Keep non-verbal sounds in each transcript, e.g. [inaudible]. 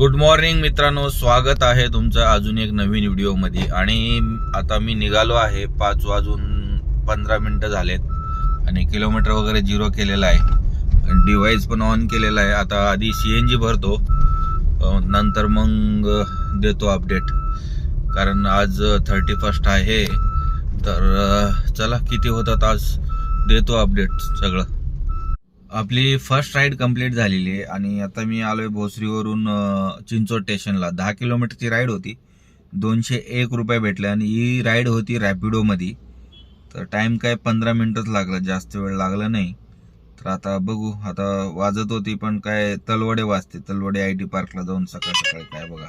Good morning मित्रांनो. स्वागत आहे तुमचं अजून एक नवीन व्हिडिओमध्ये. आणि आता मी निघालो आहे. पाच वाजून पंधरा मिनटं झालेत. आणि किलोमीटर वगैरे झिरो केलेला आहे. डिव्हाइस पण ऑन केलेला आहे. आता आधी सी एन जी भरतो. नंतर मग देतो अपडेट कारण आज थर्टी फर्स्ट आहे. तर चला किती होतात आज? देतो अपडेट सगळं. आपली फर्स्ट राईड कंप्लीट झालेली आहे. आणि आता मी आलोय भोसरीवरून चिंचोड स्टेशनला दहा किलोमीटरची राईड होती. दोनशे एक रुपये भेटले. आणि ही राईड होती रॅपिडोमध्ये तर टाईम काय पंधरा मिनिटच लागला. जास्त वेळ लागला नाही. तर आता बघू. आता वाजत होती पण काय तलवडे वाजते. तलवडे आय टी पार्कला जाऊन सकाळ सकाळी काय बघा.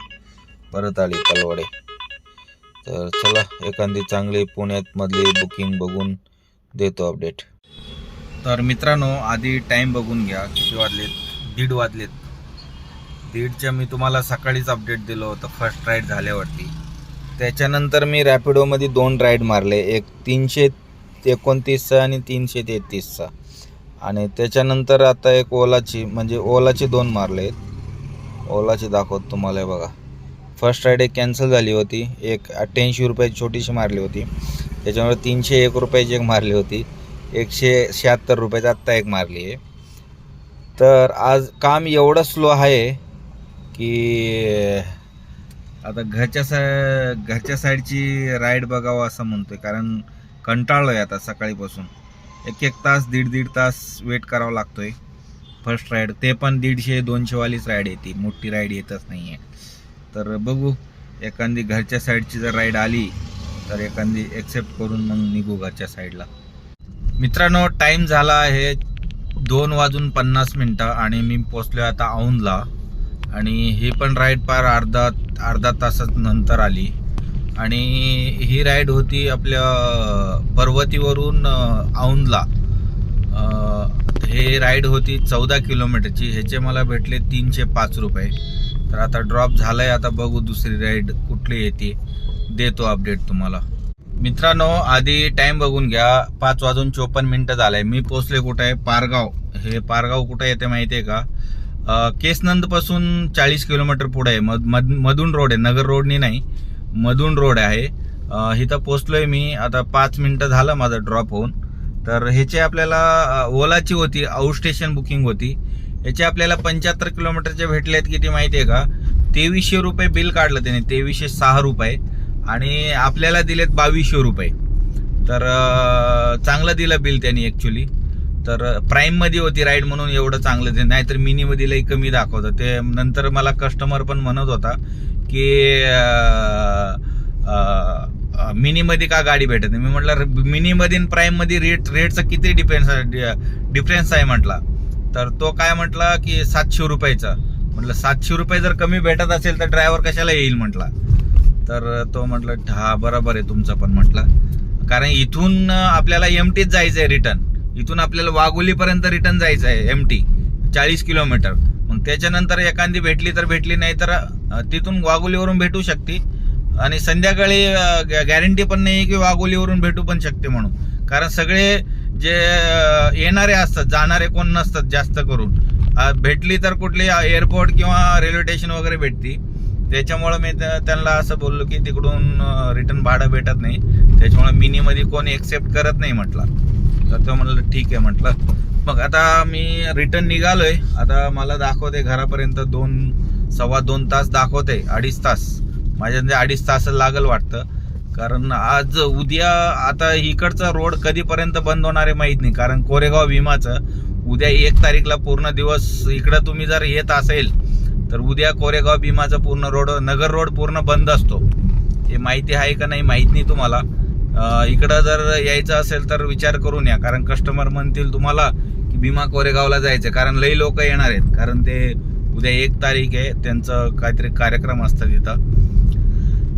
परत आली तलवडे. तर चला एखादी चांगली पुण्यात मधली बुकिंग बघून देतो अपडेट तर मित्रांनो आधी टाइम बघून घ्या किती वाजलेत? दीड वाजलेत. दीडच्या मी तुम्हाला सकाळीच अपडेट दिलं होतं फर्स्ट राईड झाल्यावरती. त्याच्यानंतर मी रॅपिडोमध्ये दोन राईड मारले एक तीनशे एकोणतीसचा आणि तीनशे तेहतीसचा. आणि त्याच्यानंतर आता एक ओलाची म्हणजे ओलाची दोन मारले. ओलाची दाखवत तुम्हाला बघा. फर्स्ट राईड एक कॅन्सल झाली होती एक अठ्ठ्याऐंशी रुपयाची छोटीशी मारली होती. त्याच्यामुळे तीनशे एक रुपयाची एक मारली होती. एकशे शहात्तर रुपयाचा आत्ता एक मारली आहे. तर आज काम एवढं स्लो आहे की आता घरच्या सा घरच्या साईडची राईड बघावं असं म्हणतोय कारण कंटाळलोय आता सकाळीपासून. एक एक तास दीड दीड तास वेट करावा लागतोय. फर्स्ट राईड ते पण दीडशे दोनशेवालीच राईड येते मोठी राईड येतच नाही आहे तर बघू एखादी घरच्या साईडची जर राईड आली तर एखादी एक्सेप्ट करून मग निघू घरच्या साईडला मित्रांनो टाईम झाला आहे दोन वाजून पन्नास मिनटं आणि मी पोचलो आता औंधला. आणि ही पण राईड पार अर्धा अर्धा तासात नंतर आली. आणि ही राईड होती आपल्या पर्वतीवरून औंधला. हे राईड होती चौदा किलोमीटरची. ह्याचे मला भेटले तीनशे पाच रुपये. तर आता ड्रॉप झालाय. आता बघू दुसरी राईड कुठली येते. देतो अपडेट तुम्हाला. मित्रांनो आधी टाइम बघून घ्या. पाच वाजून चोपन्न मिनिटं झालंय. मी पोचले कुठे? आहे पारगाव. हे पारगाव कुठे येते माहिती आहे का? केसनंदपासून चाळीस किलोमीटर पुढे आहे. मद मद मधून रोड आहे. नगर रोडनी नाही. मधून रोड आहे. इथं पोचलोय मी. आता पाच मिनिटं झालं माझं ड्रॉप होऊन. तर ह्याचे आपल्याला ओलाची होती. आउट स्टेशन बुकिंग होती. याचे आपल्याला पंच्याहत्तर किलोमीटरचे भेटले आहेत किती माहिती आहे का? तेवीसशे रुपये बिल काढलं त्याने. तेवीसशे सहा रुपये. आणि आपल्याला दिलेत बावीसशे रुपये. तर चांगलं दिलं बिल त्यांनी ॲक्च्युली तर प्राईममध्ये होती राईड म्हणून एवढं चांगलं ते नाहीतर मिनीमध्ये लई कमी दाखवतं. ते नंतर मला कस्टमर पण म्हणत होता की मिनीमध्ये का गाडी भेटत नाही? मी म्हटलं मिनीमध्ये आणि प्राईममध्ये रेट रेटचा किती डिफरन्स डिफरन्स आहे म्हटला. तर तो काय म्हटला की सातशे रुपयाचा. म्हटलं सातशे रुपये जर कमी भेटत असेल तर ड्रायव्हर कशाला येईल म्हटला? तर तो म्हटलं हा बरोबर आहे तुमचं पण म्हटलं. कारण इथून आपल्याला एम टीच जायचं आहे रिटर्न इथून आपल्याला वाघोलीपर्यंत रिटर्न जायचं आहे एम टी चाळीस किलोमीटर. मग त्याच्यानंतर एखादी भेटली तर भेटली नाही तर तिथून वाघोलीवरून भेटू शकते. आणि संध्याकाळी गॅरंटी पण नाही की वाघोलीवरून भेटू पण शकते म्हणून. कारण सगळे जे येणारे असतात जाणारे कोण नसतात जास्त करून. भेटली तर कुठली एअरपोर्ट किंवा रेल्वे स्टेशन वगैरे भेटती. त्याच्यामुळं मी त्या- त्यांना असं बोललो की तिकडून रिटर्न भाडं भेटत नाही. त्याच्यामुळे मिनीमध्ये कोणी एक्सेप्ट करत नाही म्हटला. तर तो म्हणलं ठीक आहे म्हटलं. मग आता मी रिटर्न निघालोय. आता मला दाखवते घरापर्यंत दोन सव्वा दोन तास दाखवते अडीच तास. माझ्या अडीच तास लागल वाटतं. कारण आज उद्या आता इकडचा रोड कधीपर्यंत बंद होणार आहे माहीत नाही. कारण कोरेगाव भीमाचं उद्या एक तारीखला पूर्ण दिवस इकडं तुम्ही जर येत असेल तर उद्या कोरेगाव भीमाचा पूर्ण रोड नगर रोड पूर्ण बंद असतो. हे माहिती आहे का नाही माहीत नाही तुम्हाला. इकडं जर यायचं असेल तर विचार करून या कारण कस्टमर म्हणतील तुम्हाला की भीमा कोरेगावला जायचं कारण लई लोक येणार आहेत कारण ते उद्या एक तारीख आहे त्यांचं काहीतरी कार्यक्रम असतात तिथं.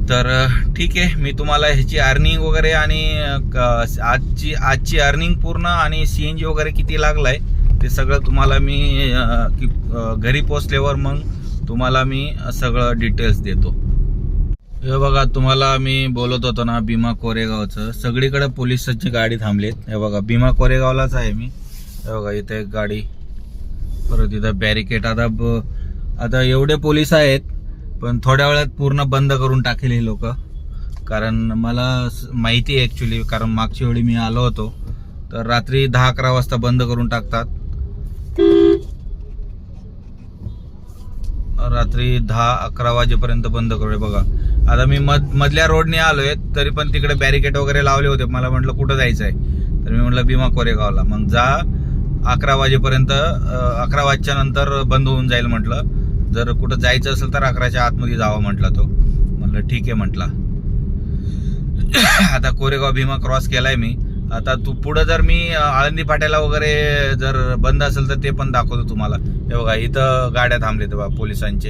तर ठीक आहे मी तुम्हाला ह्याची अर्निंग वगैरे आणि क- आजची आजची अर्निंग पूर्ण आणि सी एन जी वगैरे किती लागलाय ते सगळं तुम्हाला मी घरी पोचल्यावर मग तुम्हाला मी सगळं डिटेल्स देतो. हे बघा तुम्हाला मी बोलत होतो ना भीमा कोरेगावचं. सगळीकडे पोलिसांची गाडी थांबलीत. हे बघा भीमा कोरेगावलाच आहे मी. हे बघा इथे एक गाडी. परत इथं बॅरिकेड आता ब- आता एवढे पोलीस आहेत पण थोड्या वेळात पूर्ण बंद करून टाकेल हे लोक. कारण मला स- माहिती आहे ॲक्च्युली कारण मागच्या वेळी मी आलो होतो. तर रात्री दहा अकरा वाजता बंद करून टाकतात. रात्री दहा अकरा वाजेपर्यंत बंद करूया बघा. आता मी मध मधल्या रोडने आलोय तरी पण तिकडे बॅरिकेड वगैरे लावले होते. मला म्हटलं कुठं जायचं आहे तर मी म्हटलं भीमा कोरेगावला. मग जा अकरा वाजेपर्यंत अकरा वाजच्या नंतर बंद होऊन जाईल म्हटलं. जर कुठं जायचं असेल तर अकराच्या आतमध्ये जावं म्हटलं तो. म्हटलं ठीक आहे म्हटला. [coughs] आता कोरेगाव भीमा क्रॉस केलाय मी. आता तू पुढं जर मी आळंदी फाट्याला वगैरे जर बंद असेल तर ते पण दाखवतो तुम्हाला. हे बघा इथं गाड्या थांबले बा पोलिसांचे.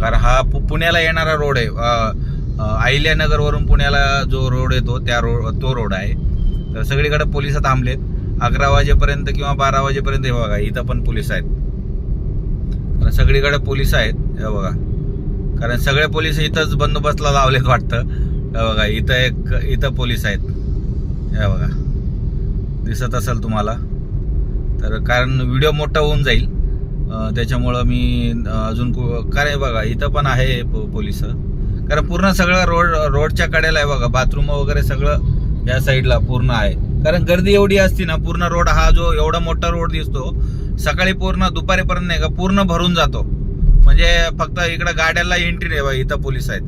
कारण हा पु- पुण्याला येणारा रोड आहे. आहिल्यानगरवरून पुण्याला जो रोड येतो त्या रोड तो रोड आहे. तर सगळीकडे पोलीस थांबलेत. अकरा वाजेपर्यंत किंवा बारा वाजेपर्यंत हे बघा इथं पण पोलीस आहेत. कारण सगळीकडे पोलीस आहेत हे बघा. कारण सगळे पोलीस इथंच बंदोबस्तला लावलेत वाटतं. बघा इथं एक इथं पोलीस आहेत. या बघा. दिसत असेल तुम्हाला. तर कारण व्हिडिओ मोठा होऊन जाईल. त्याच्यामुळं मी अजून कु- काय आहे बघा इथं पण आहे पो- पोलीस. कारण पूर्ण सगळं रोड रोडच्या कडेला आहे बघा. बाथरूम वगैरे सगळं या साईडला पूर्ण आहे. कारण गर्दी एवढी असती ना पूर्ण रोड हा जो एवढा मोठा रोड दिसतो सकाळी पूर्ण दुपारीपर्यंत नाही का पूर्ण भरून जातो. म्हणजे फक्त इकडं गाड्यांना एंट्री नाही बघा इथं पोलीस आहेत.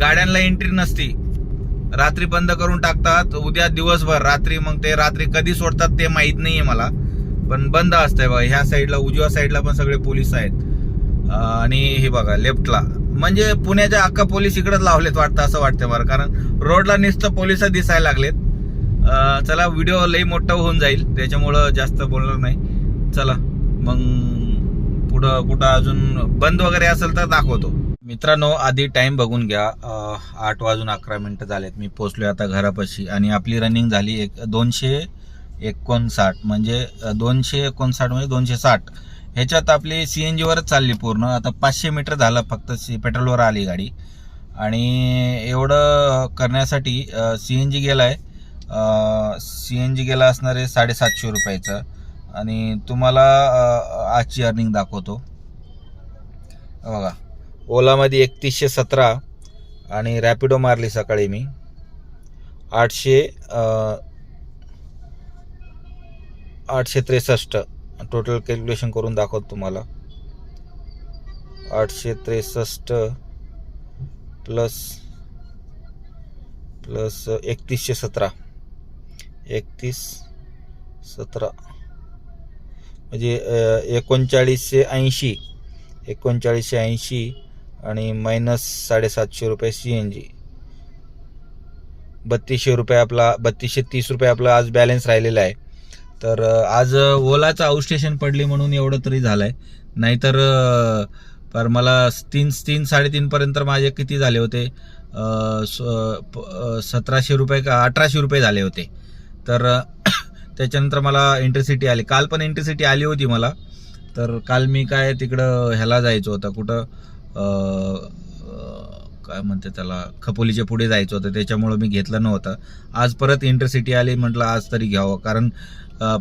गाड्यांना एंट्री नसती. रात्री बंद करून टाकतात. उद्या दिवसभर रात्री मग ते रात्री कधी सोडतात ते माहीत नाहीये मला. पण बंद असतंय बघा. ह्या साईडला उजव्या साईडला पण सगळे पोलीस आहेत. आणि हे बघा लेफ्टला म्हणजे पुण्याच्या अख्खा पोलीस इकडेच लावलेत वाटतं असं वाटतं मला. कारण रोडला नुसतं पोलीस दिसायला लागलेत. चला व्हिडिओ लई मोठा होऊन जाईल. त्याच्यामुळं जास्त बोलणार नाही. चला मग पुढं कुठं अजून बंद वगैरे असेल तर दाखवतो. मित्रांनो आधी टाइम बघून घ्या. आठ वाजून अकरा मिनिटं झालेत. मी पोचलोय आता घरापाशी आणि आपली रनिंग झाली एक दोनशे एकोणसाठ. म्हणजे दोनशे एकोणसाठ म्हणजे दोनशे साठ. ह्याच्यात आपली सी एन जीवरच चालली पूर्ण. आता पाचशे मीटर झालं फक्त. सी पेट्रोलवर आली गाडी. आणि एवढं करण्यासाठी सी एन जी गेला आहे सी एन जी गेला असणार आहे साडेसातशे रुपयाचं. आणि तुम्हाला आजची अर्निंग दाखवतो. बघा. ओलामध्ये एकतीसशे सतरा आणि रॅपिडो मारली सकाळी मी. आठशे आठशे त्रेसष्ट. टोटल कॅल्क्युलेशन करून दाखवतो तुम्हाला. आठशे त्रेसष्ट प्लस प्लस एकतीसशे सतरा. एकतीस सतरा. म्हणजे एकोणचाळीसशे ऐंशी. एकोणचाळीसशे ऐंशी आणि मायनस साडेसातशे रुपये सी एन जी बत्तीसशे रुपये आपला बत्तीसशे तीस रुपये आपला आज बॅलन्स राहिलेला आहे. तर आज ओलाचं आउटस्टेशन पडली म्हणून एवढं तरी झालं आहे नाहीतर पर मला तीन तीन साडेतीनपर्यंत माझे किती झाले होते? स- प- सतराशे रुपये का अठराशे रुपये झाले होते. तर [coughs] त्याच्यानंतर मला इंटरसिटी आली. काल पण इंटरसिटी आली होती मला. तर काल मी काय तिकडं ह्याला जायचं होतं. कुठं? काय म्हणते त्याला खपोलीच्या पुढे जायचं होतं त्याच्यामुळं मी घेतलं नव्हतं. आज परत इंटरसिटी आली म्हटलं आज तरी घ्यावं. कारण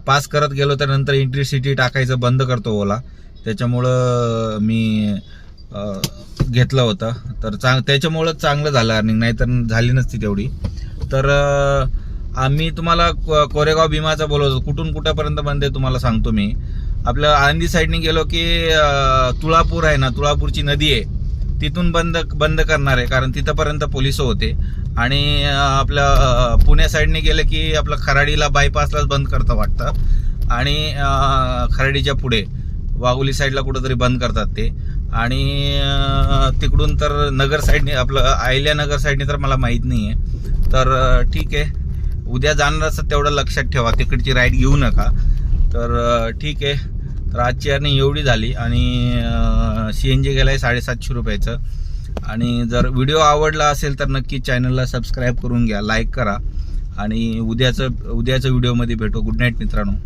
पास करत गेलो तर नंतर इंटरसिटी टाकायचं बंद करतो ओला. त्याच्यामुळं मी घेतलं होतं. तर चांग त्याच्यामुळं चांगलं झालं अर्निंग नाही तर झाली नसती तेवढी. तर आम्ही तुम्हाला को- कोरेगाव भीमाचा बोलवतो. कुठून कुठंपर्यंत बंद आहे तुम्हाला सांगतो मी. आपलं आळंदी साईडने गेलो की तुळापूर आहे ना तुळापूरची नदी आहे. तिथून बंद बंद करणार आहे कारण तिथंपर्यंत पोलीस होते. आणि आपलं पुणे पुण्या साईडने गेलं की आपलं खराडीला बायपासलाच बंद करतं वाटतं. आणि खराडीच्या पुढे वाघोली साईडला कुठंतरी बंद करतात ते. आणि तिकडून तर नगर साईडने आपलं आयल्या नगर साईडने तर मला माहीत नाही आहे तर ठीक आहे. उद्या जाणार असं तेवढं लक्षात ठेवा. तिकडची राईड घेऊ नका. तर ठीक आहे. तर आजची अर्निंग एवढी झाली आणि सी एन जी गेला आहे साडेसातशे रुपयाचं. आणि जर व्हिडिओ आवडला असेल तर नक्की चॅनलला सबस्क्राईब करून घ्या लाईक करा. आणि उद्याचं उद्याच्या व्हिडिओमध्ये भेटू. गुड नाईट मित्रांनो.